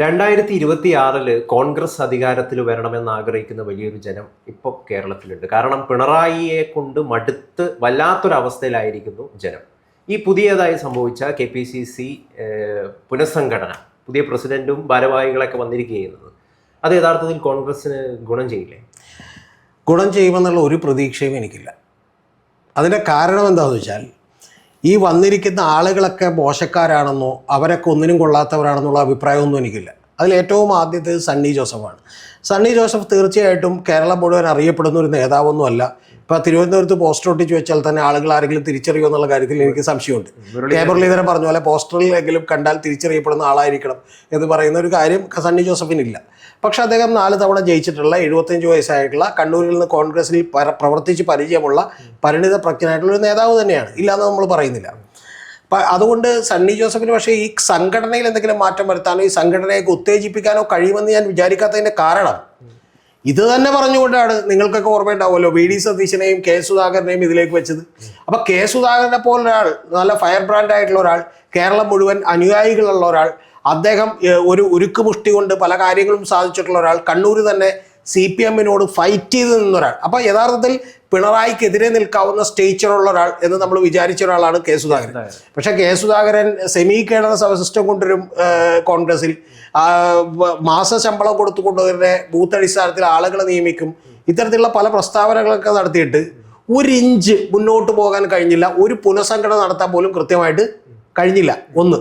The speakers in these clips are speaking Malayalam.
രണ്ടായിരത്തി ഇരുപത്തി ആറിൽ കോൺഗ്രസ് അധികാരത്തിൽ വരണമെന്ന് ആഗ്രഹിക്കുന്ന വലിയൊരു ജനം ഇപ്പോൾ കേരളത്തിലുണ്ട്. കാരണം പിണറായിയെ കൊണ്ട് മടുത്ത് വല്ലാത്തൊരവസ്ഥയിലായിരിക്കുന്നു ജനം. ഈ പുതിയതായി സംഭവിച്ച കെ പി സി സി പുനഃസംഘടന പുതിയ പ്രസിഡന്റും ഭാരവാഹികളൊക്കെ വന്നിരിക്കുന്നത് അത് യഥാർത്ഥത്തിൽ കോൺഗ്രസിന് ഗുണം ചെയ്യില്ലേ? ഗുണം ചെയ്യുമെന്നുള്ള ഒരു പ്രതീക്ഷയും എനിക്കില്ല. അതിന്റെ കാരണം എന്താണെന്ന് വെച്ചാൽ ഈ വന്നിരിക്കുന്ന ആളുകളൊക്കെ മോശക്കാരാണെന്നോ അവരൊക്കെ ഒന്നിനും കൊള്ളാത്തവരാണെന്നുള്ള അഭിപ്രായമൊന്നും എനിക്കില്ല. അതിൽ ഏറ്റവും ആദ്യത്തേത് സണ്ണി ജോസഫാണ്. സണ്ണി ജോസഫ് തീർച്ചയായിട്ടും കേരളം മുഴുവൻ അറിയപ്പെടുന്ന ഒരു നേതാവൊന്നുമല്ല. ഇപ്പോൾ തിരുവനന്തപുരത്ത് പോസ്റ്റർ ഒട്ടിച്ച് വെച്ചാൽ തന്നെ ആളുകൾ ആരെങ്കിലും തിരിച്ചറിയോ എന്നുള്ള കാര്യത്തിൽ എനിക്ക് സംശയമുണ്ട്. കെ മുരളീധരൻ പറഞ്ഞ പോലെ പോസ്റ്ററിലെങ്കിലും കണ്ടാൽ തിരിച്ചറിയപ്പെടുന്ന ആളായിരിക്കണം എന്ന് പറയുന്ന ഒരു കാര്യം സണ്ണി ജോസഫിനില്ല. പക്ഷെ അദ്ദേഹം നാല് തവണ ജയിച്ചിട്ടുള്ള എഴുപത്തഞ്ച് വയസ്സായിട്ടുള്ള കണ്ണൂരിൽ നിന്ന് കോൺഗ്രസിൽ പ്രവർത്തിച്ച് പരിചയമുള്ള പരിണിത പ്രജ്ഞനായിട്ടുള്ള ഒരു നേതാവ് തന്നെയാണ്. ഇല്ലാന്ന് നമ്മൾ പറയുന്നില്ല. അതുകൊണ്ട് സണ്ണി ജോസഫിന് പക്ഷേ ഈ സംഘടനയിൽ എന്തെങ്കിലും മാറ്റം വരുത്താനോ ഈ സംഘടനയൊക്കെ ഉത്തേജിപ്പിക്കാനോ കഴിയുമെന്ന് ഞാൻ വിചാരിക്കാത്തതിന്റെ കാരണം. ഇത് തന്നെ പറഞ്ഞുകൊണ്ടാണ് നിങ്ങൾക്കൊക്കെ ഓർമ്മയുണ്ടാവുമല്ലോ വി ഡി സതീശനെയും കെ സുധാകരനെയും ഇതിലേക്ക് വെച്ചത്. അപ്പൊ കെ സുധാകരനെ പോലൊരാൾ നല്ല ഫയർ ബ്രാൻഡ് ആയിട്ടുള്ള ഒരാൾ കേരളം മുഴുവൻ അനുയായികളുള്ള ഒരാൾ അദ്ദേഹം ഒരു ഉരുക്ക് മുഷ്ടി കൊണ്ട് പല കാര്യങ്ങളും സാധിച്ചിട്ടുള്ള ഒരാൾ കണ്ണൂർ തന്നെ സി പി എമ്മിനോട് ഫൈറ്റ് ചെയ്ത് നിന്നൊരാൾ. അപ്പൊ യഥാർത്ഥത്തിൽ പിണറായിക്കെതിരെ നിൽക്കാവുന്ന സ്റ്റേച്ചറുള്ള ഒരാൾ എന്ന് നമ്മൾ വിചാരിച്ച ഒരാളാണ് കെ സുധാകരൻ. പക്ഷെ K Sudhakaran semi cadre system കൊണ്ടുവരും കോൺഗ്രസിൽ മാസ ശമ്പളം കൊടുത്തുകൊണ്ടുവരുടെ ബൂത്ത് അടിസ്ഥാനത്തിൽ ആളുകളെ നിയമിക്കും. ഇത്തരത്തിലുള്ള പല പ്രസ്താവനകളൊക്കെ നടത്തിയിട്ട് ഒരു ഇഞ്ച് മുന്നോട്ട് പോകാൻ കഴിഞ്ഞില്ല. ഒരു പുനഃസംഘടന നടത്താൻ പോലും കൃത്യമായിട്ട് കഴിഞ്ഞില്ല. ഒന്ന്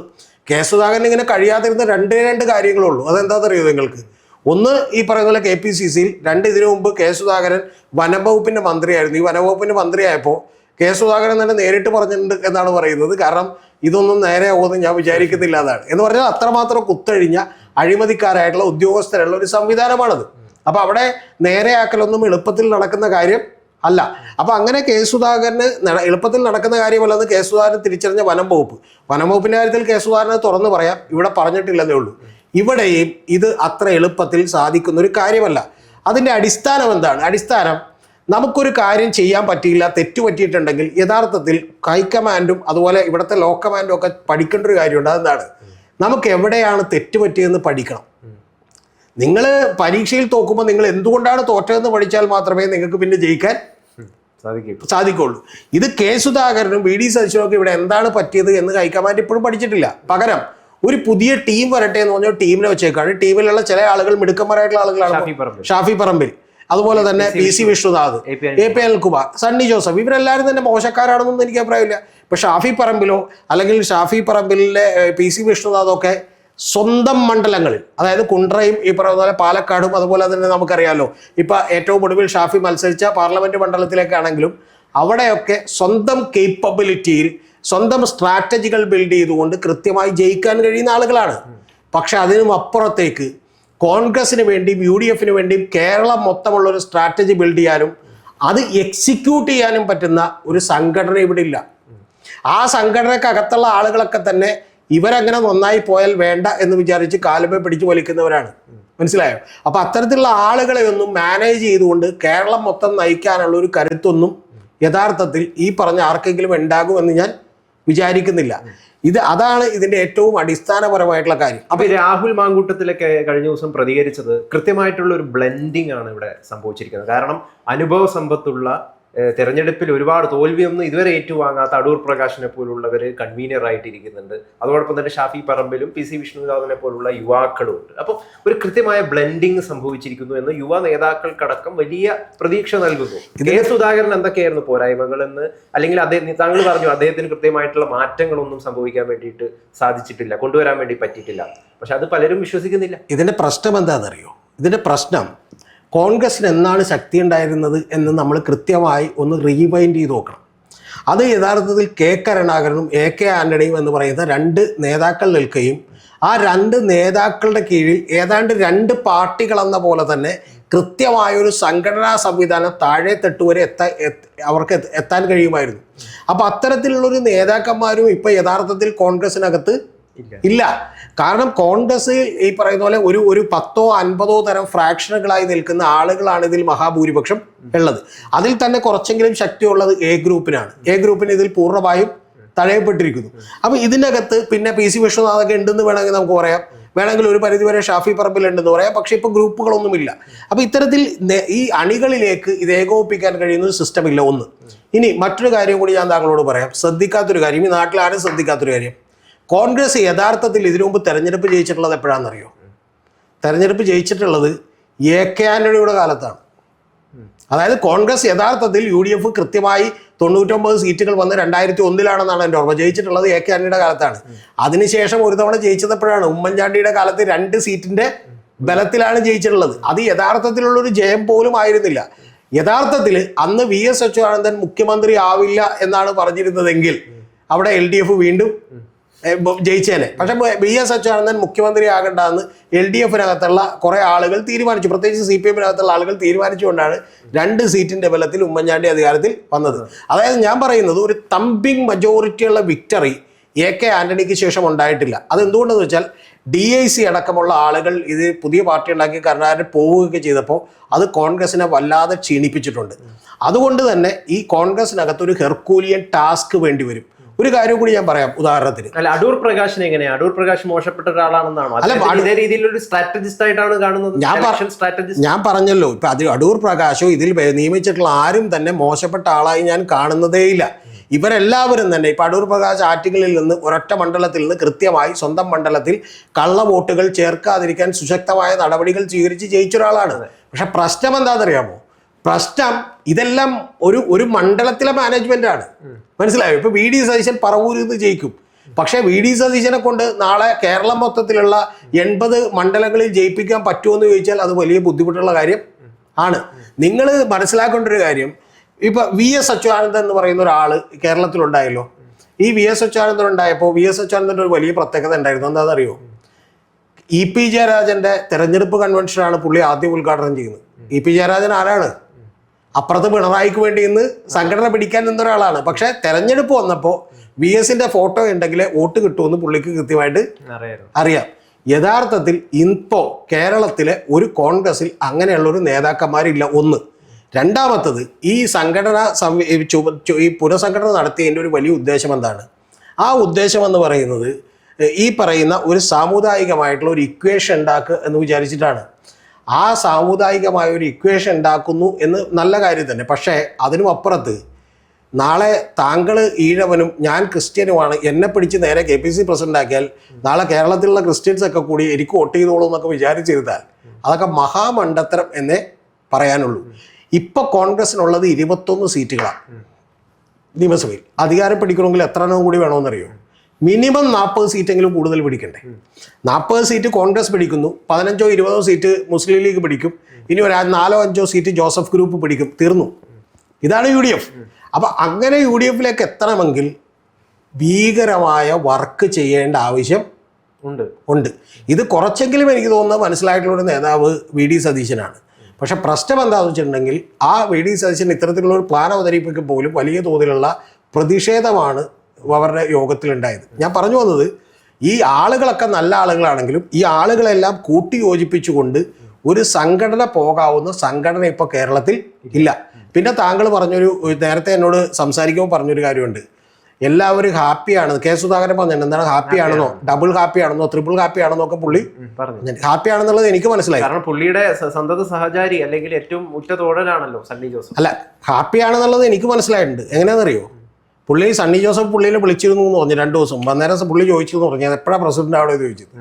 കെ സുധാകരൻ ഇങ്ങനെ കഴിയാതിരുന്ന രണ്ടേ രണ്ട് കാര്യങ്ങളുള്ളൂ അതെന്താണെന്നറിയോ നിങ്ങൾക്ക്? ഒന്ന് ഈ പറയുന്ന പോലെ കെ പി സി സിയിൽ രണ്ട് ഇതിനു മുമ്പ് കെ സുധാകരൻ വനംവകുപ്പിന്റെ മന്ത്രിയായിരുന്നു. ഈ വനംവകുപ്പിന്റെ മന്ത്രിയായപ്പോൾ കെ സുധാകരൻ തന്നെ നേരിട്ട് പറഞ്ഞിട്ടുണ്ട് എന്നാണ് പറയുന്നത്. കാരണം ഇതൊന്നും നേരെ ആവുമെന്ന് ഞാൻ വിചാരിക്കുന്നില്ല എന്നാണ്. എന്ന് പറഞ്ഞാൽ അത്രമാത്രം കുത്തഴിഞ്ഞ അഴിമതിക്കാരായിട്ടുള്ള ഉദ്യോഗസ്ഥരുള്ള ഒരു സംവിധാനമാണത്. അപ്പൊ അവിടെ നേരെയാക്കലൊന്നും എളുപ്പത്തിൽ നടക്കുന്ന കാര്യം അല്ല. അപ്പൊ അങ്ങനെ കെ സുധാകരന് എളുപ്പത്തിൽ നടക്കുന്ന കാര്യമല്ലെന്ന് കെ സുധാകരൻ തിരിച്ചറിഞ്ഞ വനം വകുപ്പ് വനം കാര്യത്തിൽ കെ സുധാകരനെ തുറന്നു പറയാം. ഇവിടെ പറഞ്ഞിട്ടില്ലെന്നേ ഉള്ളൂ. ഇവിടെയും ഇത് അത്ര എളുപ്പത്തിൽ സാധിക്കുന്ന ഒരു കാര്യമല്ല. അതിന്റെ അടിസ്ഥാനം എന്താണ്? അടിസ്ഥാനം നമുക്കൊരു കാര്യം ചെയ്യാൻ പറ്റിയില്ല തെറ്റുപറ്റിയിട്ടുണ്ടെങ്കിൽ യഥാർത്ഥത്തിൽ ഹൈക്കമാൻഡും അതുപോലെ ഇവിടുത്തെ ലോ കമാൻഡും ഒക്കെ പഠിക്കേണ്ട ഒരു കാര്യമുണ്ട്. അതെന്താണ്? നമുക്ക് എവിടെയാണ് തെറ്റ് പറ്റിയതെന്ന് പഠിക്കണം. നിങ്ങൾ പരീക്ഷയിൽ തോക്കുമ്പോൾ നിങ്ങൾ എന്തുകൊണ്ടാണ് തോറ്റതെന്ന് പഠിച്ചാൽ മാത്രമേ നിങ്ങൾക്ക് പിന്നെ ജയിക്കാൻ സാധിക്കും. സാധിക്കുള്ളൂ ഇത് കെ സുധാകരനും വി ഡി സതീശനും ഒക്കെ ഇവിടെ എന്താണ് പറ്റിയത് എന്ന് ഹൈക്കമാൻഡ് ഇപ്പോഴും പഠിച്ചിട്ടില്ല. പകരം ഒരു പുതിയ ടീം വരട്ടെ എന്ന് പറഞ്ഞാൽ ടീമിനെ വെച്ചേക്കാണ്. ടീമിലുള്ള ചില ആളുകൾ മിടുക്കന്മാരായിട്ടുള്ള ആളുകളാണ് ഷാഫി പറമ്പിൽ. അതുപോലെ തന്നെ P C Vishnunath A P Anilkumar Sunny Joseph ഇവരെല്ലാവരും തന്നെ മോശക്കാരാണെന്നൊന്നും എനിക്ക് അഭിപ്രായമില്ല. ഇപ്പൊ ഷാഫി പറമ്പിലോ അല്ലെങ്കിൽ ഷാഫി പറമ്പിലെ പി സി വിഷ്ണുനാഥൊക്കെ സ്വന്തം മണ്ഡലങ്ങളിൽ അതായത് കുണ്ട്രയും ഈ പറയുന്ന പോലെ പാലക്കാടും അതുപോലെ തന്നെ നമുക്കറിയാമല്ലോ ഇപ്പൊ ഏറ്റവും ഒടുവിൽ ഷാഫി മത്സരിച്ച പാർലമെന്റ് മണ്ഡലത്തിലേക്കാണെങ്കിലും അവിടെയൊക്കെ സ്വന്തം കേപ്പബിലിറ്റിയിൽ സ്വന്തം സ്ട്രാറ്റജികൾ ബിൽഡ് ചെയ്തുകൊണ്ട് കൃത്യമായി ജയിക്കാൻ കഴിയുന്ന ആളുകളാണ്. പക്ഷെ അതിനും അപ്പുറത്തേക്ക് കോൺഗ്രസിന് വേണ്ടിയും യു ഡി എഫിന് വേണ്ടിയും കേരളം മൊത്തമുള്ള ഒരു സ്ട്രാറ്റജി ബിൽഡ് ചെയ്യാനും അത് എക്സിക്യൂട്ട് ചെയ്യാനും പറ്റുന്ന ഒരു സംഘടന ഇവിടെ ഇല്ല. ആ സംഘടനക്കകത്തുള്ള ആളുകളൊക്കെ തന്നെ ഇവരങ്ങനെ നന്നായി പോയാൽ വേണ്ട എന്ന് വിചാരിച്ച് കാലുമേ പിടിച്ചു വലിക്കുന്നവരാണ്. മനസ്സിലായോ? അപ്പൊ അത്തരത്തിലുള്ള ആളുകളെ ഒന്നും മാനേജ് ചെയ്തുകൊണ്ട് കേരളം മൊത്തം നയിക്കാനുള്ള ഒരു കരുത്തൊന്നും യഥാർത്ഥത്തിൽ ഈ പറഞ്ഞ ആർക്കെങ്കിലും ഉണ്ടാകുമെന്ന് ഞാൻ വിചാരിക്കുന്നില്ല. ഇത് അതാണ് ഇതിന്റെ ഏറ്റവും അടിസ്ഥാനപരമായിട്ടുള്ള കാര്യം. അപ്പൊ രാഹുൽ മാങ്കൂട്ടത്തിലൊക്കെ കഴിഞ്ഞ ദിവസം പ്രതികരിച്ചത് കൃത്യമായിട്ടുള്ള ഒരു ബ്ലെൻഡിങ് ആണ് ഇവിടെ സംഭവിച്ചിരിക്കുന്നത്. കാരണം അനുഭവ സമ്പത്തുള്ള തെരഞ്ഞെടുപ്പിൽ ഒരുപാട് തോൽവിയൊന്നും ഇതുവരെ ഏറ്റുവാങ്ങാത്ത അടൂർ പ്രകാശിനെ പോലുള്ളവർ കൺവീനിയർ ആയിട്ടിരിക്കുന്നുണ്ട്. അതോടൊപ്പം തന്നെ ഷാഫി പറമ്പിലും പി സി വിഷ്ണുനാഥനെ പോലുള്ള യുവാക്കളും ഉണ്ട് അപ്പം ഒരു കൃത്യമായ ബ്ലെൻഡിങ് സംഭവിച്ചിരിക്കുന്നു എന്ന് യുവ നേതാക്കൾക്കടക്കം വലിയ പ്രതീക്ഷ നൽകുന്നു. കെ സുധാകരൻ എന്തൊക്കെയായിരുന്നു പോരായ്മകൾ എന്ന് അല്ലെങ്കിൽ അദ്ദേഹം താങ്കൾ പറഞ്ഞു അദ്ദേഹത്തിന് കൃത്യമായിട്ടുള്ള മാറ്റങ്ങളൊന്നും സംഭവിക്കാൻ വേണ്ടിയിട്ട് സാധിച്ചിട്ടില്ല കൊണ്ടുവരാൻ വേണ്ടി പറ്റിയിട്ടില്ല. പക്ഷെ അത് പലരും വിശ്വസിക്കുന്നില്ല. ഇതിന്റെ പ്രശ്നം എന്താണെന്നറിയോ? ഇതിന്റെ പ്രശ്നം കോൺഗ്രസിന് എന്നാണ് ശക്തി ഉണ്ടായിരുന്നത് എന്ന് നമ്മൾ കൃത്യമായി ഒന്ന് റീവൈൻഡ് ചെയ്ത് നോക്കണം. അത് യഥാർത്ഥത്തിൽ കെ കരുണാകരനും എ കെ ആന്റണിയും എന്ന് പറയുന്ന രണ്ട് നേതാക്കൾ നിൽക്കുകയും ആ രണ്ട് നേതാക്കളുടെ കീഴിൽ ഏതാണ്ട് രണ്ട് പാർട്ടികൾ എന്ന പോലെ തന്നെ കൃത്യമായൊരു സംഘടനാ സംവിധാനം താഴെ തട്ട് വരെ എത്താൻ അവർക്ക് എത്താൻ കഴിയുമായിരുന്നു. അപ്പോൾ അത്തരത്തിലുള്ളൊരു നേതാക്കന്മാരും ഇപ്പോൾ യഥാർത്ഥത്തിൽ കോൺഗ്രസിനകത്ത് ഇല്ല. കാരണം കോൺഗ്രസ് ഈ പറയുന്ന പോലെ ഒരു ഒരു പത്തോ അൻപതോ തരം ഫ്രാക്ഷനുകളായി നിൽക്കുന്ന ആളുകളാണ് ഇതിൽ മഹാഭൂരിപക്ഷം ഉള്ളത്. അതിൽ തന്നെ കുറച്ചെങ്കിലും ശക്തിയുള്ളത് എ ഗ്രൂപ്പിനാണ്. എ ഗ്രൂപ്പിന് ഇതിൽ പൂർണമായും തഴയപ്പെട്ടിരിക്കുന്നു. അപ്പൊ ഇതിനകത്ത് പിന്നെ പി സി വിശ്വനാഥൊക്കെ ഉണ്ടെന്ന് വേണമെങ്കിൽ നമുക്ക് പറയാം. വേണമെങ്കിൽ ഒരു പരിധിവരെ ഷാഫി പറമ്പിലുണ്ടെന്ന് പറയാം. പക്ഷെ ഇപ്പോൾ ഗ്രൂപ്പുകളൊന്നുമില്ല. അപ്പോൾ ഇത്തരത്തിൽ ഈ അണികളിലേക്ക് ഇത് ഏകോപിപ്പിക്കാൻ കഴിയുന്ന ഒരു സിസ്റ്റം ഇല്ല ഒന്ന്. ഇനി മറ്റൊരു കാര്യം കൂടി ഞാൻ താങ്കളോട് പറയാം. ശ്രദ്ധിക്കാത്തൊരു കാര്യം. ഈ നാട്ടിൽ ആരും ശ്രദ്ധിക്കാത്തൊരു കാര്യം. കോൺഗ്രസ് യഥാർത്ഥത്തിൽ ഇതിനു മുമ്പ് തെരഞ്ഞെടുപ്പ് ജയിച്ചിട്ടുള്ളത് എപ്പോഴാണെന്നറിയോ? തെരഞ്ഞെടുപ്പ് ജയിച്ചിട്ടുള്ളത് എ കെ ആന്റണിയുടെ കാലത്താണ്. അതായത് കോൺഗ്രസ് യഥാർത്ഥത്തിൽ യു ഡി എഫ് കൃത്യമായി തൊണ്ണൂറ്റൊമ്പത് സീറ്റുകൾ വന്ന് രണ്ടായിരത്തി ഒന്നിലാണെന്നാണ് എന്റെ ഓർമ്മ. ജയിച്ചിട്ടുള്ളത് എ കെ ആന്റണിയുടെ കാലത്താണ്. അതിനുശേഷം ഒരു തവണ ജയിച്ചതപ്പോഴാണ് ഉമ്മൻചാണ്ടിയുടെ കാലത്ത് രണ്ട് സീറ്റിന്റെ ബലത്തിലാണ് ജയിച്ചിട്ടുള്ളത്. അത് യഥാർത്ഥത്തിലുള്ള ഒരു ജയം പോലും ആയിരുന്നില്ല. യഥാർത്ഥത്തിൽ അന്ന് വി എസ് അച്യുതാനന്ദൻ മുഖ്യമന്ത്രി ആവില്ല എന്നാണ് പറഞ്ഞിരുന്നതെങ്കിൽ അവിടെ എൽ വീണ്ടും ജയിച്ചേനെ. പക്ഷെ ബി എസ് അച്യുതാനന്ദൻ മുഖ്യമന്ത്രി ആകണ്ടെന്ന് എൽ ഡി എഫിനകത്തുള്ള കുറെ ആളുകൾ തീരുമാനിച്ചു. പ്രത്യേകിച്ച് സി പി എമ്മിനകത്തുള്ള ആളുകൾ തീരുമാനിച്ചുകൊണ്ടാണ് രണ്ട് സീറ്റിന്റെ ബലത്തിൽ ഉമ്മൻചാണ്ടി അധികാരത്തിൽ വന്നത്. അതായത് ഞാൻ പറയുന്നത് ഒരു തമ്പിങ് മജോറിറ്റിയുള്ള വിക്ടറി എ കെ ആന്റണിക്ക് ശേഷം ഉണ്ടായിട്ടില്ല. അതെന്തുകൊണ്ടെന്ന് വെച്ചാൽ ഡി ഐ സി അടക്കമുള്ള ആളുകൾ ഇത് പുതിയ പാർട്ടി ഉണ്ടാക്കി കർണാടകയിൽ പോവുകയൊക്കെ ചെയ്തപ്പോൾ അത് കോൺഗ്രസിനെ വല്ലാതെ ക്ഷീണിപ്പിച്ചിട്ടുണ്ട്. അതുകൊണ്ട് തന്നെ ഈ കോൺഗ്രസിനകത്ത് ഒരു ഹെർക്കൂലിയൻ ടാസ്ക് വേണ്ടി വരും. ഒരു കാര്യം കൂടി ഞാൻ പറയാം ഉദാഹരണത്തിന്. അല്ല അടൂർ പ്രകാശിനെ എങ്ങനെയാണ് അടൂർ പ്രകാശ് മോശപ്പെട്ട ഒരാളാണെന്നാണോ? അല്ല, അദ്ദേഹത്തെ രീതിയിൽ ഒരു സ്ട്രാറ്റജിസ്റ്റ് ആയിട്ടാണ് കാണുന്നത്? ഞാൻ സ്ട്രാറ്റജിസ്റ്റ്? ഞാൻ പറഞ്ഞല്ലോ ഇപ്പൊ അത് അടൂർ പ്രകാശോ ഇതിൽ നിയമിച്ചിട്ടുള്ള ആരും തന്നെ മോശപ്പെട്ട ആളായി ഞാൻ കാണുന്നതേയില്ല. ഇവരെല്ലാവരും തന്നെ ഇപ്പൊ അടൂർ പ്രകാശ് ആറ്റുകളിൽ നിന്ന് ഒരൊറ്റ മണ്ഡലത്തിൽ നിന്ന് കൃത്യമായി സ്വന്തം മണ്ഡലത്തിൽ കള്ള വോട്ടുകൾ ചേർക്കാതിരിക്കാൻ സുശക്തമായ നടപടികൾ സ്വീകരിച്ച് ജയിച്ച ഒരാളാണ് പക്ഷെ പ്രശ്നം എന്താണെന്നറിയാമോ? പ്രശ്നം ഇതെല്ലാം ഒരു ഒരു മണ്ഡലത്തിലെ മാനേജ്മെന്റ് ആണ്. മനസ്സിലായോ? ഇപ്പൊ വി ഡി സതീശൻ പറവൂരിൽ നിന്ന് ജയിക്കും. പക്ഷെ വി ഡി സതീശനെ കൊണ്ട് നാളെ കേരളം മൊത്തത്തിലുള്ള എൺപത് മണ്ഡലങ്ങളിൽ ജയിപ്പിക്കാൻ പറ്റുമോ എന്ന് ചോദിച്ചാൽ അത് വലിയ ബുദ്ധിമുട്ടുള്ള കാര്യം ആണ്. നിങ്ങൾ മനസ്സിലാക്കേണ്ട ഒരു കാര്യം ഇപ്പൊ വി എസ് അച്യുതാനന്ദൻ എന്ന് പറയുന്ന ഒരാൾ കേരളത്തിലുണ്ടായല്ലോ. ഈ വി എസ് അച്യുതാനന്ദൻ ഉണ്ടായപ്പോൾ വി എസ് അച്യുതാനന്ദന്റെ ഒരു വലിയ പ്രത്യേകത ഉണ്ടായിരുന്നു. എന്താണെന്നറിയോ? ഇ പി ജയരാജന്റെ തെരഞ്ഞെടുപ്പ് കൺവെൻഷനാണ് പുള്ളി ആദ്യം ഉദ്ഘാടനം ചെയ്യുന്നത്. ഇ പി ജയരാജൻ ആരാണ്? അപ്പുറത്ത് പിണറായിക്ക് വേണ്ടി ഇന്ന് സംഘടന പിടിക്കാൻ നിന്ന ഒരാളാണ്. പക്ഷെ തെരഞ്ഞെടുപ്പ് വന്നപ്പോൾ വി എസിന്റെ ഫോട്ടോ ഉണ്ടെങ്കിൽ വോട്ട് കിട്ടുമെന്ന് പുള്ളിക്ക് കൃത്യമായിട്ട് അറിയാം. യഥാർത്ഥത്തിൽ ഇപ്പോ കേരളത്തിലെ ഒരു കോൺഗ്രസിൽ അങ്ങനെയുള്ള ഒരു നേതാക്കന്മാരില്ല ഒന്ന്. രണ്ടാമത്തത് ഈ സംഘടന ഈ പുനഃസംഘടന നടത്തിയതിന്റെ ഒരു വലിയ ഉദ്ദേശം എന്താണ്? ആ ഉദ്ദേശം എന്ന് പറയുന്നത് ഈ പറയുന്ന ഒരു സാമുദായികമായിട്ടുള്ള ഒരു ഇക്വേഷൻ ഉണ്ടാക്കുക എന്ന് വിചാരിച്ചിട്ടാണ്. ആ സാമുദായികമായ ഒരു ഇക്വേഷൻ ഉണ്ടാക്കുന്നു എന്ന് നല്ല കാര്യം തന്നെ. പക്ഷേ അതിനും അപ്പുറത്ത് നാളെ താങ്കൾ ഈഴവനും ഞാൻ ക്രിസ്ത്യനുമാണ് എന്നെ പിടിച്ച് നേരെ കെ പി സി പ്രസിഡന്റ് ആക്കിയാൽ നാളെ കേരളത്തിലുള്ള ക്രിസ്ത്യൻസ് ഒക്കെ കൂടി എനിക്ക് വോട്ട് ചെയ്തോളൂ എന്നൊക്കെ വിചാരിച്ചിരുന്നാൽ അതൊക്കെ മഹാമണ്ഡത്രം എന്നേ പറയാനുള്ളൂ. ഇപ്പൊ കോൺഗ്രസിനുള്ളത് ഇരുപത്തൊന്ന് സീറ്റുകളാണ്. നിയമസഭയിൽ. അധികാരം പിടിക്കണമെങ്കിൽ എത്ര എണ്ണം കൂടി വേണമെന്നറിയോ? മിനിമം നാൽപ്പത് സീറ്റെങ്കിലും കൂടുതൽ പിടിക്കണ്ടേ? നാൽപ്പത് സീറ്റ് കോൺഗ്രസ് പിടിക്കുന്നു പതിനഞ്ചോ ഇരുപതോ സീറ്റ് മുസ്ലിം ലീഗ് പിടിക്കും ഇനി ഒരു നാലോ അഞ്ചോ സീറ്റ് ജോസഫ് ഗ്രൂപ്പ് പിടിക്കും തീർന്നു. ഇതാണ് യു ഡി എഫ്. അപ്പൊ അങ്ങനെ യു ഡി എഫിലേക്ക് എത്തണമെങ്കിൽ ഭീകരമായ വർക്ക് ചെയ്യേണ്ട ആവശ്യം ഉണ്ട്. ഉണ്ട്. ഇത് കുറച്ചെങ്കിലും എനിക്ക് തോന്നുന്നത് മനസ്സിലായിട്ടുള്ള ഒരു നേതാവ് വി ഡി സതീശനാണ്. പക്ഷെ പ്രശ്നം എന്താണെന്ന് വെച്ചിട്ടുണ്ടെങ്കിൽ ആ വി ഡി സതീശൻ ഇത്തരത്തിലുള്ള ഒരു പ്ലാൻ പോലും വലിയ തോതിലുള്ള പ്രതിഷേധമാണ് അവരുടെ യോഗത്തിലുണ്ടായത്. ഞാൻ പറഞ്ഞു വന്നത് ഈ ആളുകളൊക്കെ നല്ല ആളുകളാണെങ്കിലും ഈ ആളുകളെല്ലാം കൂട്ടി യോജിപ്പിച്ചുകൊണ്ട് ഒരു സംഘടന പോകാവുന്ന സംഘടന ഇപ്പോൾ കേരളത്തിൽ ഇല്ല. പിന്നെ താങ്കൾ പറഞ്ഞൊരു നേരത്തെ എന്നോട് സംസാരിക്കുമ്പോൾ പറഞ്ഞൊരു കാര്യമുണ്ട്. എല്ലാവരും ഹാപ്പിയാണ്. കെ സുധാകരൻ പറഞ്ഞിട്ടുണ്ട് എന്താണ് ഹാപ്പി ആണെന്നോ? ഡബിൾ ഹാപ്പി ആണെന്നോ? ട്രിപ്പിൾ ഹാപ്പി ആണെന്നോ ഒക്കെ പുള്ളി പറഞ്ഞു. ഹാപ്പി ആണെന്നുള്ളത് എനിക്ക് മനസ്സിലായി. കാരണം പുള്ളിയുടെ സന്തത സഹചാരി അല്ലെങ്കിൽ ഏറ്റവും ഉറ്റ സണ്ണി ജോസഫ്. അല്ല ഹാപ്പി ആണെന്നുള്ളത് എനിക്ക് മനസ്സിലായിട്ടുണ്ട്. എങ്ങനെയാണെന്നറിയോ? പുള്ളി സണ്ണി ജോസഫ് പുള്ളിനെ വിളിച്ചിരുന്നു എന്ന് പറഞ്ഞു രണ്ട് ദിവസം. അന്നേരം പുള്ളി ചോദിച്ചു എന്ന് പറഞ്ഞു എപ്പോഴാണ് പ്രസിഡന്റ് അവിടെ ചോദിച്ചത്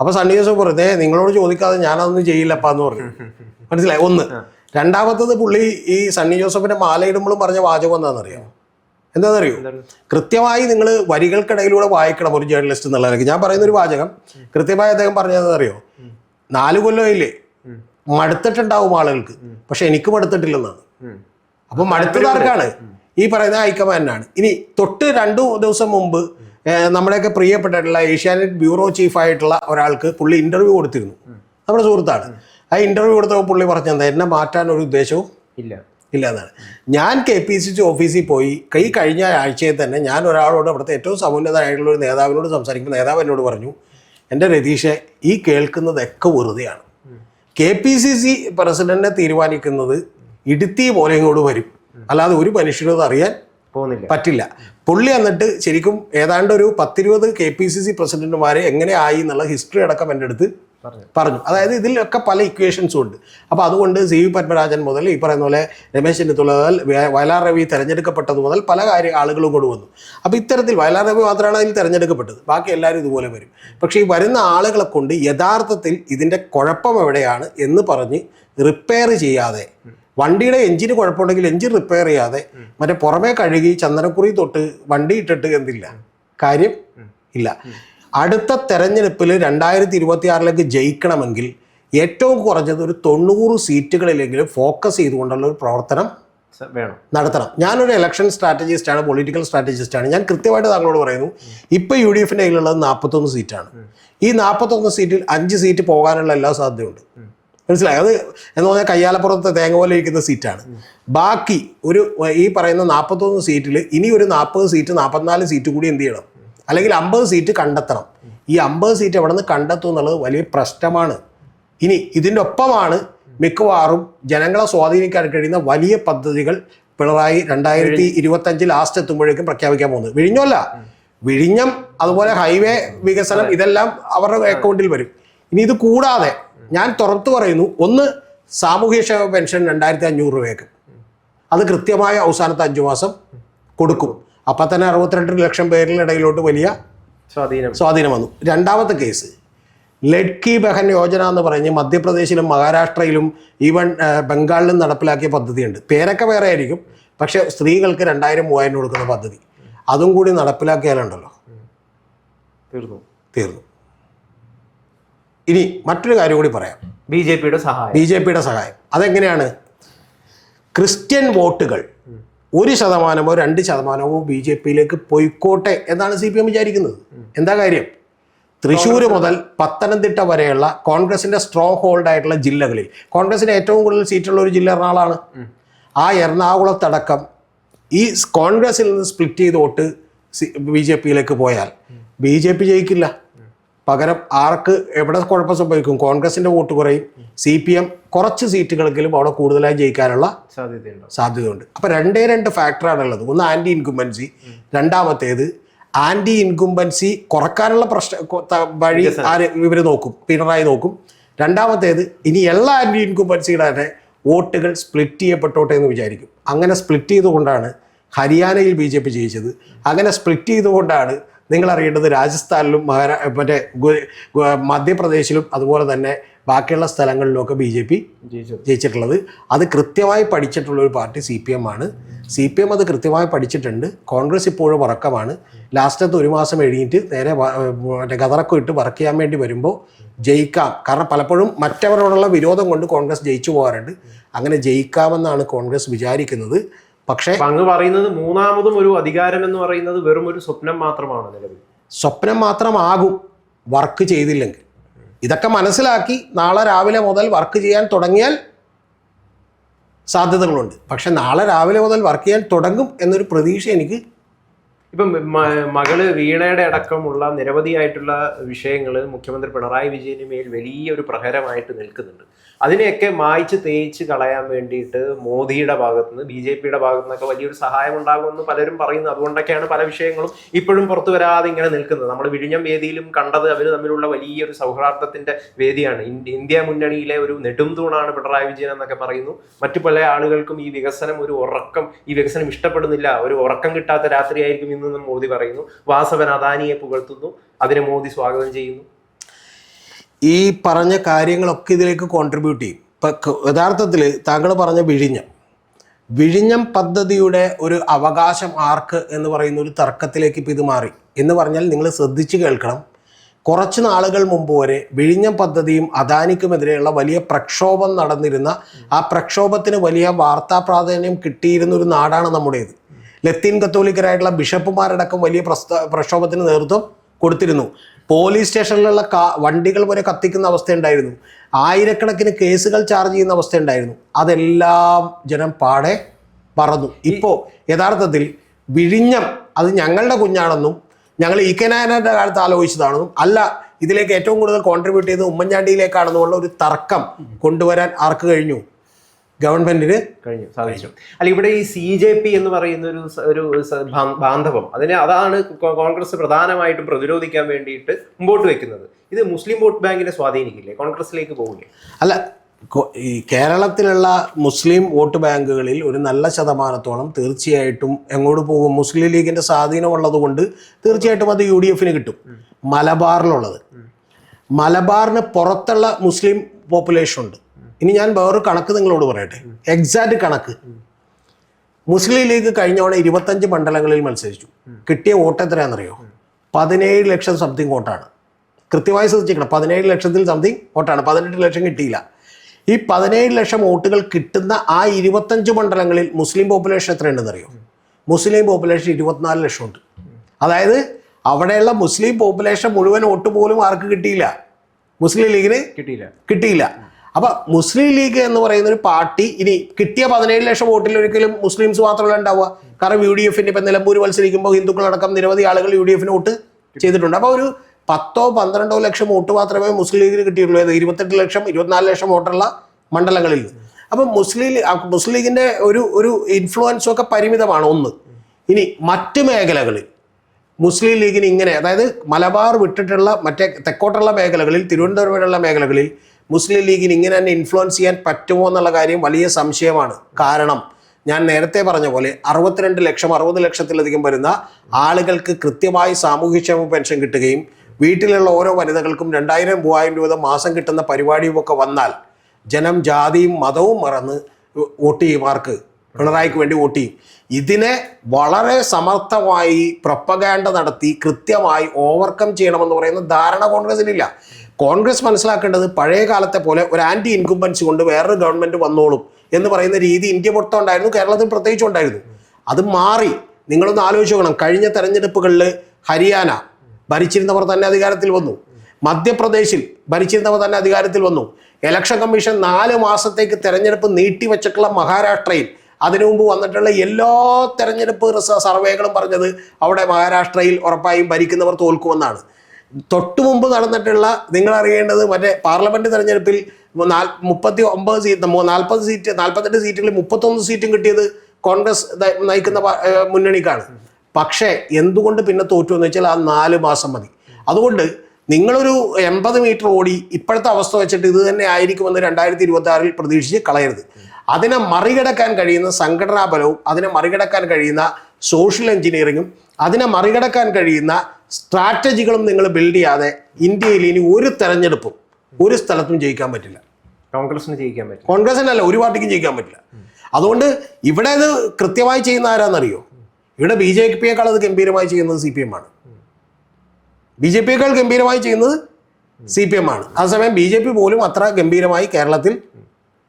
അപ്പൊ സണ്ണി ജോസഫ് പറഞ്ഞു "ഏ, നിങ്ങളോട് ചോദിക്കാതെ ഞാനതൊന്നും ചെയ്യില്ലപ്പാ എന്ന് പറഞ്ഞു. മനസ്സിലായി? ഒന്ന്. രണ്ടാമത്തത് പുള്ളി ഈ സണ്ണി ജോസഫിന്റെ മാലയിടുമ്പോഴും പറഞ്ഞ വാചകം എന്താണെന്നറിയോ? എന്താണെന്നറിയോ? എന്താണ്? കൃത്യമായി നിങ്ങൾ വരികൾക്കിടയിലൂടെ വായിക്കണം ഒരു ജേർണലിസ്റ്റ് എന്നുള്ള നിലയ്ക്ക്. ഞാൻ പറയുന്ന ഒരു വാചകം കൃത്യമായി അദ്ദേഹം പറഞ്ഞതെന്നറിയോ നാല് കൊല്ലമില്ലേ? ഇല്ലേ മടുത്തിട്ടുണ്ടാവും ആളുകൾക്ക്. പക്ഷെ എനിക്ക് മടുത്തിട്ടില്ലെന്നാണ്. അപ്പൊ അപ്പൊ മടുത്തതാർക്കാണ് ഈ പറയുന്ന ഹൈക്കമാൻഡാണ് ഇനി തൊട്ട് രണ്ടു ദിവസം മുമ്പ് നമ്മുടെയൊക്കെ പ്രിയപ്പെട്ടിട്ടുള്ള ഏഷ്യാനെറ്റ് ബ്യൂറോ ചീഫ് ആയിട്ടുള്ള ഒരാൾക്ക് പുള്ളി ഇന്റർവ്യൂ കൊടുത്തിരുന്നു. നമ്മുടെ സുഹൃത്താണ്. ആ ഇന്റർവ്യൂ കൊടുത്തപ്പോൾ പുള്ളി പറഞ്ഞത് എന്നെ മാറ്റാൻ ഒരു ഉദ്ദേശവും ഇല്ല. ഇല്ല എന്നാണ്. ഞാൻ കെ പി സി സി ഓഫീസിൽ പോയി കൈ കഴിഞ്ഞ ആഴ്ചയിൽ തന്നെ ഞാൻ ഒരാളോട് അവിടുത്തെ ഏറ്റവും സമുന്നതമായിട്ടുള്ള ഒരു നേതാവിനോട് സംസാരിക്കുമ്പോൾ നേതാവ് എന്നോട് പറഞ്ഞു എന്റെ രതീഷെ ഈ കേൾക്കുന്നതൊക്കെ വെറുതെയാണ്. കെ പി സി സി പ്രസിഡന്റിനെ തീരുമാനിക്കുന്നത് ഇടുത്തി പോലെ ഇങ്ങോട്ട് വരും? അല്ലാതെ ഒരു മനുഷ്യനും അത് അറിയാൻ പോകുന്നില്ല. പറ്റില്ല. പുള്ളി എന്നിട്ട് ശരിക്കും ഏതാണ്ട് ഒരു പത്തിരുപത് കെ പി സി സി പ്രസിഡന്റുമാരെ എങ്ങനെ ആയി എന്നുള്ള ഹിസ്റ്ററി അടക്കം എന്റെ അടുത്ത് പറഞ്ഞു. അതായത് ഇതിലൊക്കെ പല ഇക്വേഷൻസും ഉണ്ട്. അപ്പോൾ അതുകൊണ്ട് സി വി പത്മരാജൻ മുതൽ ഈ പറയുന്ന പോലെ രമേശ് ചെന്നിത്തല മുതൽ വയലാർ രവി തിരഞ്ഞെടുക്കപ്പെട്ടത് മുതൽ പല കാര്യ ആളുകളും കൂടെ വന്നു. അപ്പോൾ ഇത്തരത്തിൽ വയലാർ രവി മാത്രമാണ് അതിൽ തിരഞ്ഞെടുക്കപ്പെട്ടത്. ബാക്കി എല്ലാവരും ഇതുപോലെ വരും. പക്ഷേ ഈ വരുന്ന ആളുകളെ കൊണ്ട് യഥാർത്ഥത്തിൽ ഇതിന്റെ കുഴപ്പം എവിടെയാണ് എന്ന് പറഞ്ഞ് റിപ്പയർ ചെയ്യാതെ വണ്ടിയുടെ എഞ്ചിന് കുഴപ്പമുണ്ടെങ്കിൽ എഞ്ചിൻ റിപ്പയർ ചെയ്യാതെ മറ്റേ പുറമേ കഴുകി ചന്ദനക്കുറി തൊട്ട് വണ്ടി ഇട്ടിട്ട് എന്തില്ല? കാര്യം ഇല്ല. അടുത്ത തെരഞ്ഞെടുപ്പിൽ രണ്ടായിരത്തി ഇരുപത്തി ആറിലേക്ക് ജയിക്കണമെങ്കിൽ ഏറ്റവും കുറഞ്ഞത് ഒരു തൊണ്ണൂറ് സീറ്റുകളിലെങ്കിലും ഫോക്കസ് ചെയ്തുകൊണ്ടുള്ള ഒരു പ്രവർത്തനം വേണം. നടത്തണം. ഞാനൊരു ഇലക്ഷൻ സ്ട്രാറ്റജിസ്റ്റാണ് പൊളിറ്റിക്കൽ സ്ട്രാറ്റജിസ്റ്റാണ് ഞാൻ കൃത്യമായിട്ട് താങ്കളോട് പറയുന്നു ഇപ്പോൾ യു ഡി എഫിന്റെ കയ്യിലുള്ളത് നാൽപ്പത്തൊന്ന് സീറ്റാണ്. ഈ നാൽപ്പത്തൊന്ന് സീറ്റിൽ അഞ്ച് സീറ്റ് പോകാനുള്ള എല്ലാ സാധ്യതയുണ്ട്. മനസ്സിലായി? അത് എന്ന് പറഞ്ഞാൽ കയ്യാലപ്പുറത്തെ തേങ്ങ പോലെ ഇരിക്കുന്ന സീറ്റാണ് ബാക്കി ഒരു ഈ പറയുന്ന നാൽപ്പത്തൊന്ന് സീറ്റിൽ ഇനി ഒരു നാൽപ്പത് സീറ്റ് നാൽപ്പത്തിനാല് സീറ്റ് കൂടി എന്ത് ചെയ്യണം? അല്ലെങ്കിൽ അമ്പത് സീറ്റ് കണ്ടെത്തണം. ഈ അമ്പത് സീറ്റ് എവിടെ നിന്ന് കണ്ടെത്തും എന്നുള്ളത് വലിയ പ്രശ്നമാണ്. ഇനി ഇതിന്റെ ഒപ്പമാണ് മിക്കവാറും ജനങ്ങളെ സ്വാധീനിക്കാൻ കഴിയുന്ന വലിയ പദ്ധതികൾ പിണറായി രണ്ടായിരത്തി ഇരുപത്തഞ്ച് ലാസ്റ്റ് എത്തുമ്പോഴേക്കും പ്രഖ്യാപിക്കാൻ പോകുന്നത്. വിഴിഞ്ഞല്ല വിഴിഞ്ഞം അതുപോലെ ഹൈവേ വികസനം ഇതെല്ലാം അവരുടെ അക്കൗണ്ടിൽ വരും. ഇനി ഇത് കൂടാതെ ഞാൻ തുറത്തു പറയുന്നു ഒന്ന് സാമൂഹ്യ സാമൂഹ്യക്ഷേമ പെൻഷൻ രണ്ടായിരത്തി അഞ്ഞൂറ് രൂപയ്ക്ക്. അത് കൃത്യമായ അവസാനത്തെ അഞ്ചു മാസം കൊടുക്കും. അപ്പം തന്നെ അറുപത്തിരണ്ട് ലക്ഷം പേരിൽ ഇടയിലോട്ട് വലിയ സ്വാധീനം. സ്വാധീനം വന്നു. രണ്ടാമത്തെ കേസ് ലഡ്കി ബഹൻ യോജന എന്ന് പറഞ്ഞ് മധ്യപ്രദേശിലും മഹാരാഷ്ട്രയിലും ഈവൻ ബംഗാളിലും നടപ്പിലാക്കിയ പദ്ധതിയുണ്ട്. പേരൊക്കെ വേറെ ആയിരിക്കും പക്ഷെ സ്ത്രീകൾക്ക് രണ്ടായിരം മൂവായിരം കൊടുക്കുന്ന പദ്ധതി. അതും കൂടി നടപ്പിലാക്കിയാലുണ്ടല്ലോ. തീർന്നു. തീർന്നു. ഇനി മറ്റൊരു കാര്യം കൂടി പറയാം. ബി ജെ പിയുടെ സഹായം. ബി ജെ പിയുടെ സഹായം. അതെങ്ങനെയാണ്? ക്രിസ്ത്യൻ വോട്ടുകൾ ഒരു ശതമാനമോ രണ്ട് ശതമാനമോ ബി ജെ പിയിലേക്ക് പൊയ്ക്കോട്ടെ എന്നാണ് സി പി എം വിചാരിക്കുന്നത്. എന്താ കാര്യം? തൃശ്ശൂർ മുതൽ പത്തനംതിട്ട വരെയുള്ള കോൺഗ്രസിന്റെ സ്ട്രോങ് ഹോൾഡ് ആയിട്ടുള്ള ജില്ലകളിൽ കോൺഗ്രസിന് ഏറ്റവും കൂടുതൽ സീറ്റുള്ള ഒരു ജില്ല എറണാകുളമാണ്. ആ എറണാകുളത്തടക്കം ഈ കോൺഗ്രസിൽ നിന്ന് സ്പ്ലിറ്റ് ചെയ്ത് വോട്ട് ബി ജെ പിയിലേക്ക് പോയാൽ ബി ജെ പി ജയിക്കില്ല. പകരം ആർക്ക് എവിടെ കുഴപ്പം സംഭവിക്കും? കോൺഗ്രസിന്റെ വോട്ട് കുറയും. സി പി എം കുറച്ച് സീറ്റുകളെങ്കിലും അവിടെ കൂടുതലായി ജയിക്കാനുള്ള സാധ്യതയുണ്ടോ. അപ്പൊ രണ്ടേ രണ്ട് ഫാക്ടറാണ് ഉള്ളത് ഒന്ന് ആന്റി ഇൻകുംബൻസി രണ്ടാമത്തേത് ആന്റി ഇൻകുംബൻസി കുറക്കാനുള്ള പ്രശ്ന വഴി ആര് ഇവർ നോക്കും പിണറായി നോക്കും. രണ്ടാമത്തേത് ഇനി എല്ലാ ആന്റി ഇൻകുംബൻസിയുടെ തന്നെ വോട്ടുകൾ സ്പ്ലിറ്റ് ചെയ്യപ്പെട്ടോട്ടെ എന്ന് വിചാരിക്കും. അങ്ങനെ സ്പ്ലിറ്റ് ചെയ്തുകൊണ്ടാണ് ഹരിയാനയിൽ ബി ജെ പി ജയിച്ചത്. അങ്ങനെ സ്പ്ലിറ്റ് ചെയ്തുകൊണ്ടാണ് നിങ്ങൾ അറിയേണ്ടത് രാജസ്ഥാനിലും മഹാരാ മറ്റേ മധ്യപ്രദേശിലും അതുപോലെ തന്നെ ബാക്കിയുള്ള സ്ഥലങ്ങളിലൊക്കെ ബി ജെ പി ജയിച്ചിട്ടുള്ളത്. അത് കൃത്യമായി പഠിച്ചിട്ടുള്ള ഒരു പാർട്ടി സി പി എം ആണ്. സി പി എം അത് കൃത്യമായി പഠിച്ചിട്ടുണ്ട്. കോൺഗ്രസ് ഇപ്പോഴും ഉറക്കമാണ്. ലാസ്റ്റത്തെ ഒരു മാസം എഴുതിയിട്ട് നേരെ മറ്റേ ഗതറക്കം ഇട്ട് വർക്ക് ചെയ്യാൻ വേണ്ടി വരുമ്പോൾ ജയിക്കാം. കാരണം പലപ്പോഴും മറ്റവരോടുള്ള വിരോധം കൊണ്ട് കോൺഗ്രസ് ജയിച്ചു പോകാറുണ്ട്. അങ്ങനെ ജയിക്കാമെന്നാണ് കോൺഗ്രസ് വിചാരിക്കുന്നത്. പക്ഷേ അങ്ങ് പറയുന്നത് മൂന്നാമതും ഒരു അധികാരം എന്ന് പറയുന്നത് വെറും ഒരു സ്വപ്നം മാത്രമാണ് നിലവിൽ. സ്വപ്നം മാത്രമാകും വർക്ക് ചെയ്തില്ലെങ്കിൽ. ഇതൊക്കെ മനസ്സിലാക്കി നാളെ രാവിലെ മുതൽ വർക്ക് ചെയ്യാൻ തുടങ്ങിയാൽ സാധ്യതകളുണ്ട്. പക്ഷെ നാളെ രാവിലെ മുതൽ വർക്ക് ചെയ്യാൻ തുടങ്ങും എന്നൊരു പ്രതീക്ഷ എനിക്ക് ഇപ്പം മകൾ വീണയുടെ അടക്കമുള്ള നിരവധിയായിട്ടുള്ള വിഷയങ്ങൾ മുഖ്യമന്ത്രി പിണറായി വിജയന് മേൽ വലിയൊരു പ്രഹരമായിട്ട് നിൽക്കുന്നുണ്ട്. അതിനെയൊക്കെ മായ്ച്ച് തേച്ച് കളയാൻ വേണ്ടിയിട്ട് മോദിയുടെ ഭാഗത്ത് നിന്ന് ബി ജെ പിയുടെ ഭാഗത്തു നിന്നൊക്കെ വലിയൊരു സഹായം ഉണ്ടാകുമെന്ന് പലരും പറയുന്നു. അതുകൊണ്ടൊക്കെയാണ് പല വിഷയങ്ങളും ഇപ്പോഴും പുറത്തു വരാതെ ഇങ്ങനെ നിൽക്കുന്നത്. നമ്മൾ വിഴിഞ്ഞം വേദിയിലും കണ്ടത് അവർ തമ്മിലുള്ള വലിയൊരു സൗഹാർദ്ദത്തിന്റെ വേദിയാണ്. ഇന്ത്യ- ഇന്ത്യ മുന്നണിയിലെ ഒരു നെടും തൂണാണ് പിണറായി വിജയൻ എന്നൊക്കെ പറയുന്നു. മറ്റു പല ആളുകൾക്കും ഈ വികസനം ഒരു ഉറക്കം ഈ വികസനം ഇഷ്ടപ്പെടുന്നില്ല. ഒരു ഉറക്കം കിട്ടാത്ത രാത്രിയായിരിക്കും ഇന്നെന്നും മോദി പറയുന്നു. വാസവൻ അദാനിയെ പുകഴ്ത്തുന്നു. അതിനെ മോദി സ്വാഗതം ചെയ്യുന്നു. ഈ പറഞ്ഞ കാര്യങ്ങളൊക്കെ ഇതിലേക്ക് കോൺട്രിബ്യൂട്ട് ചെയ്യും. ഇപ്പം യഥാർത്ഥത്തിൽ താങ്കൾ പറഞ്ഞ വിഴിഞ്ഞം. വിഴിഞ്ഞം പദ്ധതിയുടെ ഒരു അവകാശം ആർക്ക് എന്ന് പറയുന്ന ഒരു തർക്കത്തിലേക്ക് ഇപ്പം ഇത് മാറി. എന്ന് പറഞ്ഞാൽ നിങ്ങൾ ശ്രദ്ധിച്ച് കേൾക്കണം. കുറച്ച് നാളുകൾ മുമ്പ് വരെ വിഴിഞ്ഞം പദ്ധതിയും അദാനിക്കുമെതിരെയുള്ള വലിയ പ്രക്ഷോഭം നടന്നിരുന്ന ആ പ്രക്ഷോഭത്തിന് വലിയ വാർത്താ പ്രാധാന്യം കിട്ടിയിരുന്ന ഒരു നാടാണ് നമ്മുടേത്. ലത്തീൻ കത്തോലിക്കരായിട്ടുള്ള ബിഷപ്പുമാരടക്കം വലിയ പ്രസ്ത പ്രക്ഷോഭത്തിന് നേതൃത്വം കൊടുത്തിരുന്നു. പോലീസ് സ്റ്റേഷനിലുള്ള കാ വണ്ടികൾ വരെ കത്തിക്കുന്ന അവസ്ഥയുണ്ടായിരുന്നു. ആയിരക്കണക്കിന് കേസുകൾ ചാർജ് ചെയ്യുന്ന അവസ്ഥയുണ്ടായിരുന്നു. അതെല്ലാം ജനം പാടെ പറന്നു. ഇപ്പോൾ യഥാർത്ഥത്തിൽ വിഴിഞ്ഞം അത് ഞങ്ങളുടെ കുഞ്ഞാണെന്നും ഞങ്ങൾ ഇ കെ നായനാരുടെ കാലത്ത് ആലോചിച്ചതാണെന്നും അല്ല ഇതിലേക്ക് ഏറ്റവും കൂടുതൽ കോൺട്രിബ്യൂട്ട് ചെയ്തത് ഉമ്മൻചാണ്ടിയിലേക്കാണെന്നുള്ള ഒരു തർക്കം കൊണ്ടുവരാൻ ആർക്ക് കഴിഞ്ഞു? ഗവൺമെന്റിന് കഴിഞ്ഞു സാധിച്ചു. അല്ല ഇവിടെ ഈ സി ജെ പി എന്ന് പറയുന്ന ഒരു ഒരു ബാന്ധവം അതിനെ അതാണ് കോൺഗ്രസ് പ്രധാനമായിട്ടും പ്രതിരോധിക്കാൻ വേണ്ടിയിട്ട് മുമ്പോട്ട് വെക്കുന്നത്. ഇത് മുസ്ലിം വോട്ട് ബാങ്കിനെ സ്വാധീനിക്കില്ലേ? കോൺഗ്രസിലേക്ക് പോകില്ലേ അല്ല ഈ കേരളത്തിലുള്ള മുസ്ലിം വോട്ട് ബാങ്കുകളിൽ ഒരു നല്ല ശതമാനത്തോളം തീർച്ചയായിട്ടും എങ്ങോട്ട് പോകും? മുസ്ലിം ലീഗിന്റെ സ്വാധീനമുള്ളത് കൊണ്ട് തീർച്ചയായിട്ടും അത് യു ഡി എഫിന് കിട്ടും. മലബാറിലുള്ളത്. മലബാറിന് പുറത്തുള്ള മുസ്ലിം പോപ്പുലേഷൻ ഉണ്ട് ഇനി ഞാൻ വേറൊരു കണക്ക് നിങ്ങളോട് പറയട്ടെ. എക്സാക്ട് കണക്ക്. മുസ്ലിം ലീഗ് കഴിഞ്ഞ തവണ ഇരുപത്തഞ്ച് മണ്ഡലങ്ങളിൽ മത്സരിച്ചു. കിട്ടിയ വോട്ട് എത്രയാണെന്നറിയോ? പതിനേഴ് ലക്ഷം സംതിങ് വോട്ടാണ്. കൃത്യമായി ശ്രദ്ധിക്കണം. പതിനേഴ് ലക്ഷത്തിൽ സംതിങ് വോട്ടാണ്. പതിനെട്ട് ലക്ഷം കിട്ടിയില്ല. ഈ പതിനേഴ് ലക്ഷം വോട്ടുകൾ കിട്ടുന്ന ആ ഇരുപത്തഞ്ച് മണ്ഡലങ്ങളിൽ മുസ്ലിം പോപ്പുലേഷൻ എത്രയുണ്ടെന്ന് അറിയോ മുസ്ലിം പോപ്പുലേഷൻ ഇരുപത്തിനാല് ലക്ഷമുണ്ട് അതായത് അവിടെയുള്ള മുസ്ലിം പോപ്പുലേഷൻ മുഴുവൻ വോട്ട് പോലും ആർക്ക് കിട്ടിയില്ല? മുസ്ലിം ലീഗിന് കിട്ടിയില്ല. കിട്ടിയില്ല. അപ്പൊ മുസ്ലിം ലീഗ് എന്ന് പറയുന്ന ഒരു പാർട്ടി ഇനി കിട്ടിയ പതിനേഴ് ലക്ഷം വോട്ടിൽ ഒരിക്കലും മുസ്ലിംസ് മാത്രമല്ല ഉണ്ടാവുക. കാരണം യു ഡി എഫിന്റെ ഇപ്പൊ നിലമ്പൂർ മത്സരിക്കുമ്പോൾ ഹിന്ദുക്കളടക്കം നിരവധി ആളുകൾ യു ഡി എഫിന് വോട്ട് ചെയ്തിട്ടുണ്ട്. അപ്പൊ ഒരു പത്തോ പന്ത്രണ്ടോ ലക്ഷം വോട്ട് മാത്രമേ മുസ്ലിം ലീഗിന് കിട്ടിയിട്ടുള്ളൂ. ഏത് ഇരുപത്തെട്ട് ലക്ഷം ഇരുപത്തിനാല് ലക്ഷം വോട്ടുള്ള മണ്ഡലങ്ങളിൽ. അപ്പം മുസ്ലിം മുസ്ലിം ലീഗിന്റെ ഒരു ഒരു ഇൻഫ്ലുവൻസും ഒക്കെ പരിമിതമാണ് ഒന്ന്. ഇനി മറ്റ് മേഖലകളിൽ മുസ്ലിം ലീഗിന് ഇങ്ങനെ അതായത് മലബാർ വിട്ടിട്ടുള്ള മറ്റേ തെക്കോട്ടുള്ള മേഖലകളിൽ തിരുവനന്തപുരം വരെയുള്ള മേഖലകളിൽ മുസ്ലിം ലീഗിന് ഇങ്ങനെ തന്നെ ഇൻഫ്ലുവൻസ് ചെയ്യാൻ പറ്റുമോ എന്നുള്ള കാര്യം വലിയ സംശയമാണ്. കാരണം ഞാൻ നേരത്തെ പറഞ്ഞ പോലെ അറുപത്തിരണ്ട് ലക്ഷം അറുപത് ലക്ഷത്തിലധികം വരുന്ന ആളുകൾക്ക് കൃത്യമായി സാമൂഹ്യക്ഷേമ പെൻഷൻ കിട്ടുകയും വീട്ടിലുള്ള ഓരോ വനിതകൾക്കും രണ്ടായിരം മൂവായിരം രൂപ മാസം കിട്ടുന്ന പരിപാടിയുമൊക്കെ വന്നാൽ ജനം ജാതിയും മതവും മറന്ന് വോട്ട് ചെയ്യും ആർക്ക്? പിണറായിക്ക് വേണ്ടി വോട്ട് ചെയ്യും. ഇതിനെ വളരെ സമർത്ഥമായി പ്രൊപ്പഗാൻഡ നടത്തി കൃത്യമായി ഓവർകം ചെയ്യണമെന്ന് പറയുന്ന ധാരണ കോൺഗ്രസിനില്ല. കോൺഗ്രസ് മനസ്സിലാക്കേണ്ടത് പഴയ കാലത്തെ പോലെ ഒരു ആന്റി ഇൻകുംബൻസി കൊണ്ട് വേറൊരു ഗവൺമെന്റ് വന്നോളും എന്ന് പറയുന്ന രീതി ഇന്ത്യ മൊത്തം ഉണ്ടായിരുന്നു കേരളത്തിൽ പ്രത്യേകിച്ചും ഉണ്ടായിരുന്നു. അത് മാറി. നിങ്ങളൊന്ന് ആലോചിച്ച് നോക്കണം. കഴിഞ്ഞ തെരഞ്ഞെടുപ്പുകളിൽ ഹരിയാന ഭരിച്ചിരുന്നവർ തന്നെ അധികാരത്തിൽ വന്നു. മധ്യപ്രദേശിൽ ഭരിച്ചിരുന്നവർ തന്നെ അധികാരത്തിൽ വന്നു. ഇലക്ഷൻ കമ്മീഷൻ നാല് മാസത്തേക്ക് തെരഞ്ഞെടുപ്പ് നീട്ടിവെച്ചിട്ടുള്ള മഹാരാഷ്ട്രയിൽ അതിനു മുമ്പ് വന്നിട്ടുള്ള എല്ലാ തെരഞ്ഞെടുപ്പ് സർവേകളും പറഞ്ഞത് അവിടെ മഹാരാഷ്ട്രയിൽ ഉറപ്പായും ഭരിക്കുന്നവർ തോൽക്കുമെന്നാണ്. തൊട്ടു മുമ്പ് നടന്നിട്ടുള്ള നിങ്ങൾ അറിയേണ്ടത് മറ്റേ പാർലമെന്റ് തെരഞ്ഞെടുപ്പിൽ മുപ്പത്തി ഒമ്പത് സീറ്റ് നാൽപ്പത് സീറ്റ് നാൽപ്പത്തെട്ട് സീറ്റുകളിൽ മുപ്പത്തൊന്ന് സീറ്റും കിട്ടിയത് കോൺഗ്രസ് നയിക്കുന്ന മുന്നണിക്കാണ്. പക്ഷേ എന്തുകൊണ്ട് പിന്നെ തോറ്റു എന്ന് വെച്ചാൽ ആ നാല് മാസം മതി. അതുകൊണ്ട് നിങ്ങളൊരു എൺപത് മീറ്റർ ഓടി ഇപ്പോഴത്തെ അവസ്ഥ വെച്ചിട്ട് ഇത് തന്നെ ആയിരിക്കുമെന്ന് രണ്ടായിരത്തി ഇരുപത്തി ആറിൽ പ്രതീക്ഷിച്ച് കളയരുത്. അതിനെ മറികടക്കാൻ കഴിയുന്ന സംഘടനാ ബലവും അതിനെ മറികടക്കാൻ കഴിയുന്ന സോഷ്യൽ എഞ്ചിനീയറിങ്ങും അതിനെ മറികടക്കാൻ കഴിയുന്ന സ്ട്രാറ്റജികളും നിങ്ങൾ ബിൽഡ് ചെയ്യാതെ ഇന്ത്യയിൽ ഇനി ഒരു തെരഞ്ഞെടുപ്പും ഒരു സ്ഥലത്തും ജയിക്കാൻ പറ്റില്ല. കോൺഗ്രസിന് ജയിക്കാൻ പറ്റില്ല. കോൺഗ്രസിനല്ല ഒരു പാർട്ടിക്കും ജയിക്കാൻ പറ്റില്ല. അതുകൊണ്ട് ഇവിടെ ഇത് കൃത്യമായി ചെയ്യുന്ന ആരാന്നറിയോ? ഇവിടെ ബി ജെ പിയേക്കാൾ അത് ഗംഭീരമായി ചെയ്യുന്നത് സി പി എം ആണ്. ബി ജെ പിയേക്കാൾ ഗംഭീരമായി ചെയ്യുന്നത് സി പി എം ആണ്. അതേസമയം ബി ജെ പി പോലും അത്ര ഗംഭീരമായി കേരളത്തിൽ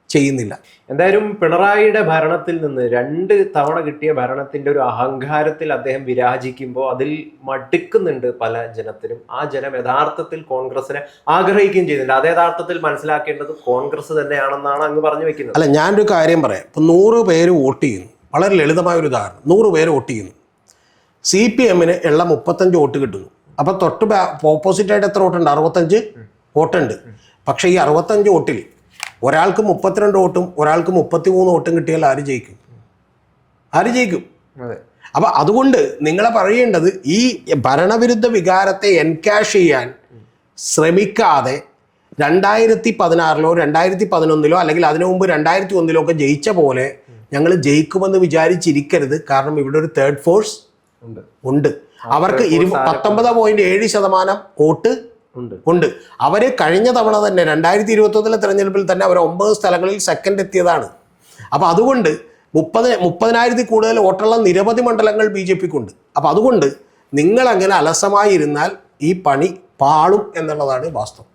ചെയ്യുന്നില്ല. എന്തായാലും പിണറായിയുടെ ഭരണത്തിൽ നിന്ന് രണ്ട് തവണ കിട്ടിയ ഭരണത്തിന്റെ ഒരു അഹങ്കാരത്തിൽ അദ്ദേഹം വിരാജിക്കുമ്പോൾ അതിൽ മടുക്കുന്നുണ്ട് പല ജനത്തിനും. ആ ജനം യഥാർത്ഥത്തിൽ കോൺഗ്രസിനെ ആഗ്രഹിക്കുകയും ചെയ്യുന്നുണ്ട്. അത് യഥാർത്ഥത്തിൽ മനസ്സിലാക്കേണ്ടത് കോൺഗ്രസ് തന്നെയാണെന്നാണ് അങ്ങ് പറഞ്ഞു വെക്കുന്നത്. അല്ല ഞാനൊരു കാര്യം പറയാം. ഇപ്പം നൂറ് പേര് വോട്ട് ചെയ്യുന്നു. വളരെ ലളിതമായ ഒരു ഉദാഹരണം. നൂറ് പേര് വോട്ട് ചെയ്യുന്നു. സി പി എമ്മിന് ഉള്ള മുപ്പത്തഞ്ച് വോട്ട് കിട്ടുന്നു. അപ്പോൾ തൊട്ട് ഓപ്പോസിറ്റായിട്ട് എത്ര വോട്ടുണ്ട്? അറുപത്തഞ്ച് വോട്ടുണ്ട്. പക്ഷേ ഈ അറുപത്തഞ്ച് വോട്ടിൽ ഒരാൾക്ക് മുപ്പത്തിരണ്ട് വോട്ടും ഒരാൾക്ക് മുപ്പത്തി മൂന്ന് വോട്ടും കിട്ടിയാൽ ആര് ജയിക്കും? ആര് ജയിക്കും? അതെ. അപ്പം അതുകൊണ്ട് നിങ്ങളെ പറയേണ്ടത് ഈ ഭരണവിരുദ്ധ വികാരത്തെ എൻകാഷ് ചെയ്യാൻ ശ്രമിക്കാതെ രണ്ടായിരത്തി പതിനാറിലോ രണ്ടായിരത്തി പതിനൊന്നിലോ അല്ലെങ്കിൽ അതിനു മുമ്പ് രണ്ടായിരത്തി ഒന്നിലോ ഒക്കെ ജയിച്ച പോലെ ഞങ്ങൾ ജയിക്കുമെന്ന് വിചാരിച്ചിരിക്കരുത്. കാരണം ഇവിടെ ഒരു തേർഡ് ഫോഴ്സ് ഉണ്ട്. ഉണ്ട്. അവർക്ക് ഇരു പത്തൊമ്പത് പോയിന്റ് ഏഴ് ശതമാനം വോട്ട് ഉണ്ട്. അവർ കഴിഞ്ഞ തവണ തന്നെ രണ്ടായിരത്തി ഇരുപത്തൊന്നിലെ തെരഞ്ഞെടുപ്പിൽ തന്നെ അവർ ഒമ്പത് സ്ഥലങ്ങളിൽ സെക്കൻഡ് എത്തിയതാണ്. അപ്പൊ അതുകൊണ്ട് മുപ്പത് മുപ്പതിനായിരത്തിൽ കൂടുതൽ വോട്ടുള്ള നിരവധി മണ്ഡലങ്ങൾ ബി ജെ പിക്കുണ്ട്. അപ്പൊ അതുകൊണ്ട് നിങ്ങൾ അങ്ങനെ അലസമായി ഇരുന്നാൽ ഈ പണി പാളും എന്നുള്ളതാണ് വാസ്തവം.